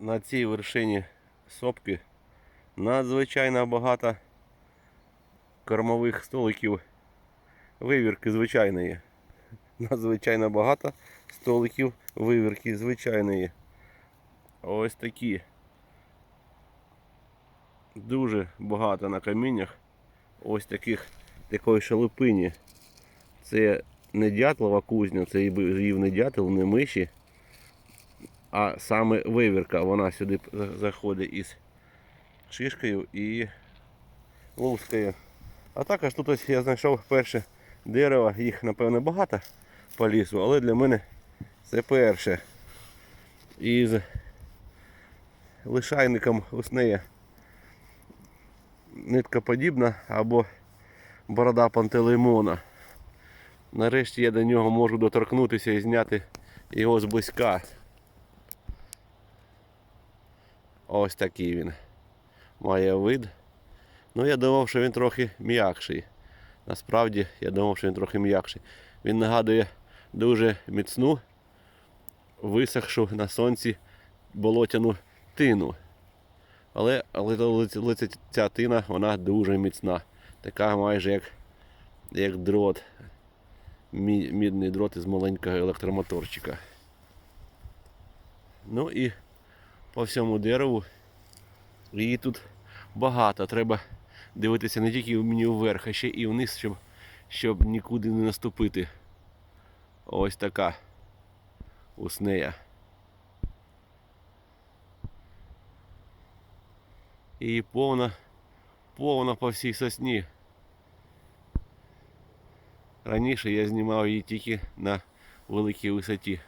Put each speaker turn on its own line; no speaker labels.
на цій вершині сопки надзвичайно багато кормових столиків вивірки звичайної. Надзвичайно багато столиків вивірки звичайної. Ось такі. Дуже багато на каміннях. Ось таких такої шалупині. Це не дятлова кузня, це їв не дятел, не миші. А саме вивірка, вона сюди заходить із шишкою і лускою. А також тут ось я знайшов перше дерево, їх напевно багато по лісу, але для мене це перше. Із лишайником уснеє ниткоподібна або борода пантелеймона. Нарешті я до нього можу доторкнутися і зняти його зблизька. Ось такий він має вид. Ну, я думав, що він трохи м'якший. Насправді, я думав, що він трохи м'якший. Він нагадує дуже міцну, висохшу на сонці болотяну тину. Але, але, але ця- тина вона дуже міцна. Така майже як, як дрот. Мі, мідний дрот із маленького електромоторчика. Ну і по всьому дереву. Її тут багато. Треба дивитися не тільки мені вверх, а ще і вниз, щоб, щоб нікуди не наступити. Ось така уснея. І повна, повна по всій сосні. Раніше я знімав її тільки на великій висоті.